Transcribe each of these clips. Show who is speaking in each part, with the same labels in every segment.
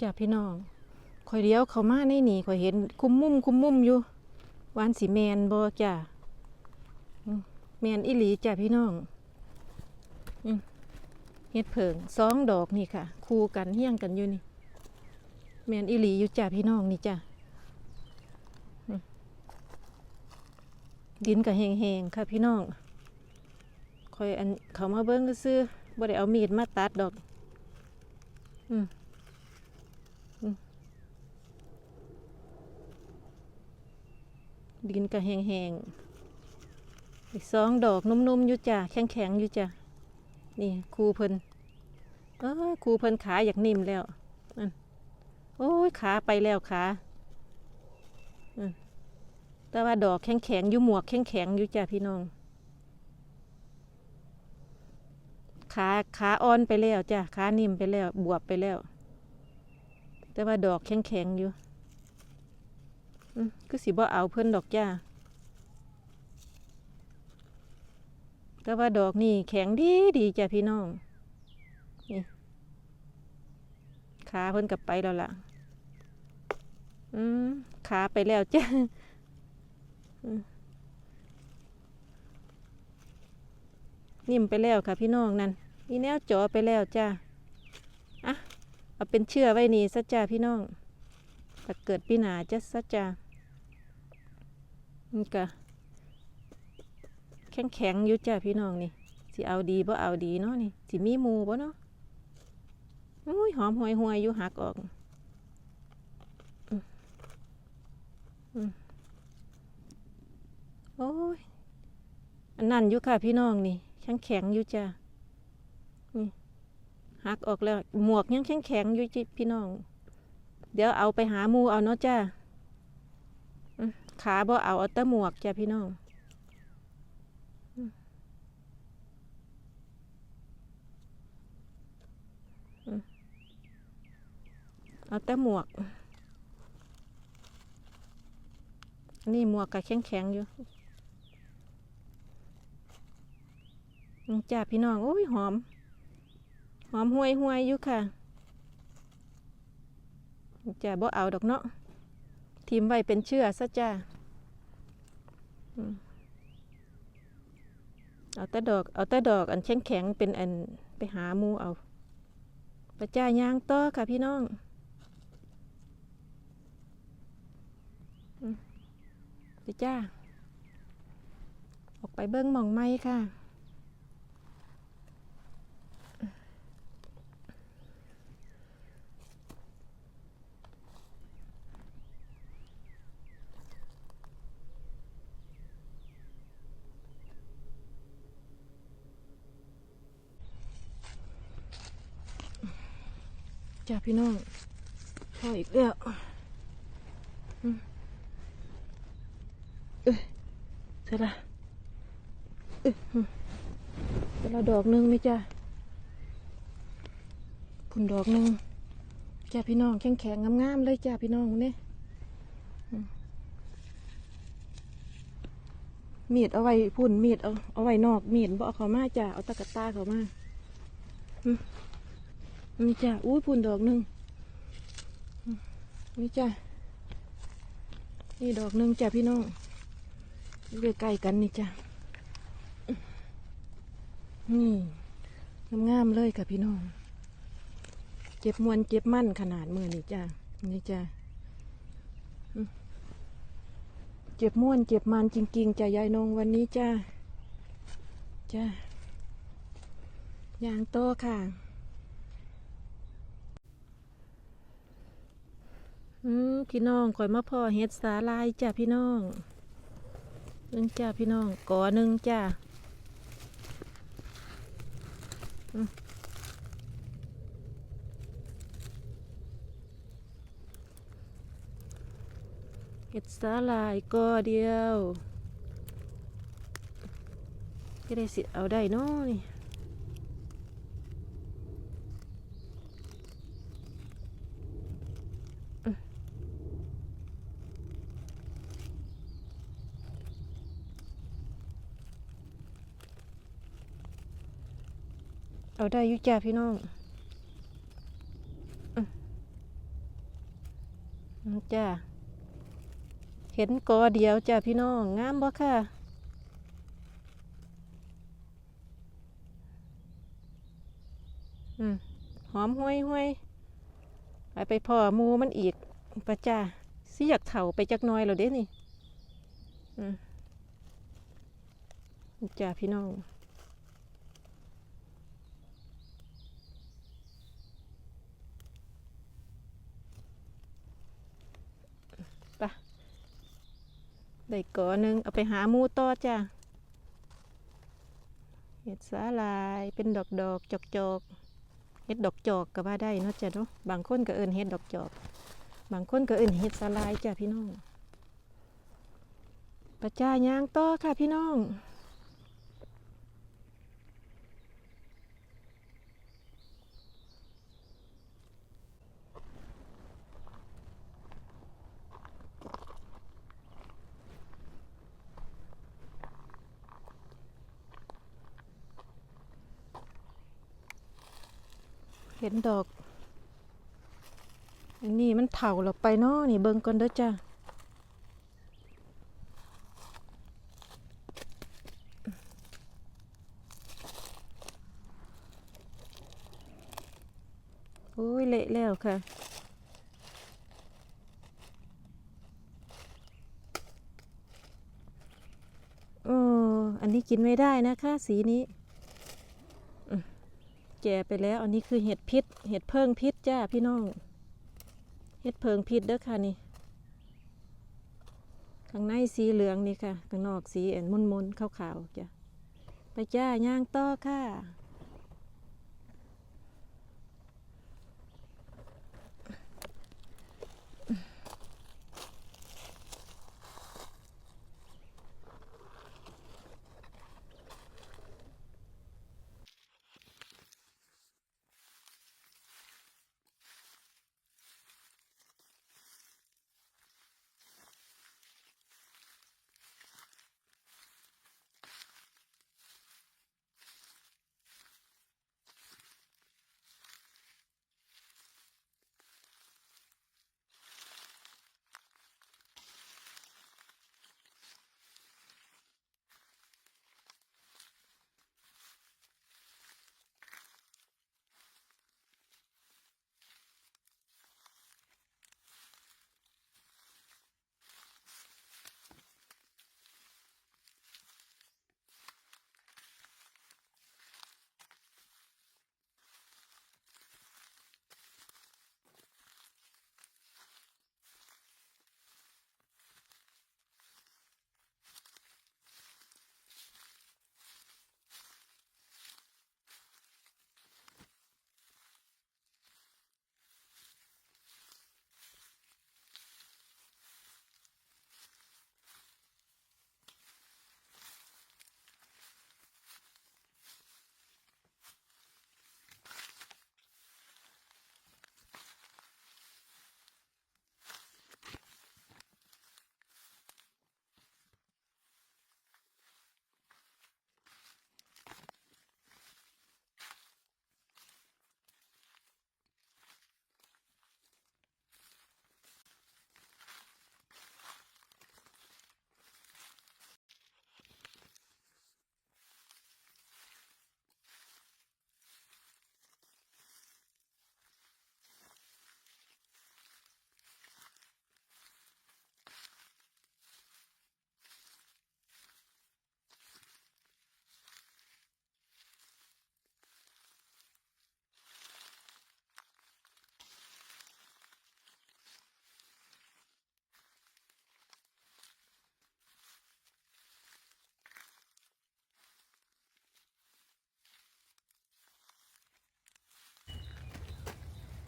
Speaker 1: จ้าพี่น้องข่อยเลี้ยวเข้ามาในนี่ข่อยเห็นคุมมุมคุมมุมอยู่วานสีแมนบ่จ้าแมนอีหลีจ้าพี่น้องเฮ็ดเผิงสองดอกนี่ค่ะ คู่กันเฮี้ยงกันอยู่นี่ แมนอีหลีอยู่จ้าพี่น้องนี่จ้าดินก็แห้งๆค่ะพี่น้องข่อยอันเขามาเบิ้งก็ซื้อบ่ได้เอามีดมาตัดดอก อืม ดินก็แห้งๆอีกสองดอกนุ่มๆอยู่จ้ะแข็งๆอยู่จ้ะนี่ครูเพิ่นเออครูเพิ่นขาอยากนิ่มแล้วนั่นโอ้ยขาไปแล้วขาแต่ว่าดอกแข็งๆอยู่หมวกแข็งๆอยู่จ้ะพี่น้องขาขาอ่อนไปแล้วจ้ะขานิ่มไปแล้วบวบไปแล้ว แต่ว่าดอกแข็งๆอยู่ อืมคือสิบ่เอาเพิ่นดอกจ้า แต่ว่าดอกนี่แข็งดีดีจ้ะพี่น้อง นี่ ขาเพิ่นกลับไปแล้วล่ะ อืมขาไปแล้วจ้ะนิ่มไปแล้วค่ะพี่น้องนั่นนี่แนวจอไปแล้วจ้าอะเอาเป็นเชื่อไว้นี่ซะจ้าพี่น้องถ้าเกิดปีหนาจะซะจ้า นี่ก็แข็งแข็งอยู่จ้าพี่น้องนี่สิเอาดีบ่เอาดีเนาะนี่สิมีมูบ่เนาะอุ้ยหอมหวยหวยอยู่หักออกอโอ้ยอันนั้นอยู่ค่ะพี่น้องนี่แข็งแข็งอยู่จ้านี่หักออกแล้วหมวกยังแข็งแข็งอยู่จิพี่น้อง เดี๋ยวเอาไปหามูเอาเนาะจ้า ขาบ่เอาเอาแต่หมวกจ้ะพี่น้องอืมอืมเอาแต่หมวก นี่หมวกก็แข็งแข็งอยู่จ้าพี่น้อง โอ้ยหอม หอมห่วยห่วยอยู่ค่ะจ้าบ่เอาดอกเนาะ ทีมไว้เป็นเชื่อซะจ้าเอาแต่ดอก เอาแต่ดอกอันแข็งแข็งเป็นอันไปหามูเอาไปจ้ายางต่อค่ะพี่น้องไปจ้า ออกไปเบิ้งมองไม้ค่ะ จ้าพี่น้องพออีกแล้วเอ้ยเสร็จละเอ้ยอืมเสร็จละดอกหนึ่งไหมจ้าพุ่นดอกหนึ่งจ้าพี่น้องแข็งแข็งงามๆเลยจ้าพี่น้องเนี่ยอืมมีดเอาไว้พุ่นมีดเอาเอาไว้นอกมีดบ่เอาเขามาจ้าเอาตะกะตาเขามา นี่จ้ะอุ้ยพุ่นดอกหนึ่งมนี่จ้ะนี่ดอกหนึ่งจ้ะพี่น้องอยู่ใกล้ๆกันนี่จ้ะนี่งามๆเลยค่ะพี่น้อง เจ็บมวนเจ็บมั่นขนาดมือนี่จ้ะนี่จ้ะเจ็บม่วนเจ็บมันจริง ๆจ้ะยายนงวันนี้จ้ะจ้ะยางโตค่ะ อืมพี่น้องข่อยมาพ่อเฮ็ดสาลายจ้ะพี่น้องนึงจ้ะพี่น้องก่อหนึ่งจ้ะเฮ็ดสาลายก่อเดียวก็ได้สิเอาได้นาะนี่ เอาได้ยู่จ้าพี่น้องอืมจ้าเห็นกอเดียวจ้าพี่น้อง งามบ่ค่ะอืมหอมห้วยห้วยไปไปพ่อมูมันอีกประจ้าสิอยากเถ่าไปจักน้อยแล้วเด้นี่อืมจ้าพี่น้อง ได้ก่อหนึ่งเอาไปหามูต่อจ้ะเห็ดสาลายเป็นดอกดอกจอกจอกๆเห็ดดอกจอกก็ว่าได้เนาะจ้ะเนาะบางคนก็เอินเห็ดดอกจอก บางคนก็เอินเห็ดสาลายจ้ะพี่น้องประจาย่างต่อค่ะพี่น้อง เห็นดอก อันนี้มันเถาเราไปเนาะนี่เบิ่งก่อนเด้อจ้าโอ้ยเละแล้วค่ะโอ้อันนี้กินไม่ได้นะคะ สีนี้ แก่ไปแล้ว อันนี้คือเห็ดพิษ เห็ดเพิงพิษจ้าพี่น้อง เห็ดเพิงพิษเด้อค่ะนี่ ข้างในสีเหลืองนี่ค่ะ ข้างนอกสีแอนมนมนๆขาวๆจ้ะไปจ้าย่างต่อค่ะ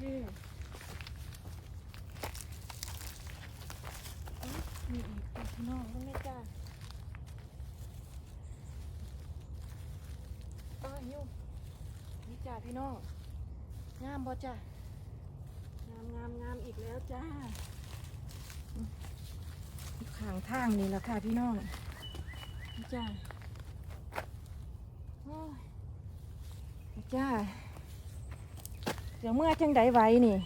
Speaker 1: มีอีกพี่น้องก็ไม่จ้าเออหิวนี่จ้าพี่น้องงามบ่จ้างามงามงามอีกแล้วจ้าอืมอยู่ข้างทางนี่แหละค่ะพี่น้องนี่จ้าโอ้ยนี่จ้า เดี๋ยวเมื่อจังไดไว้นี่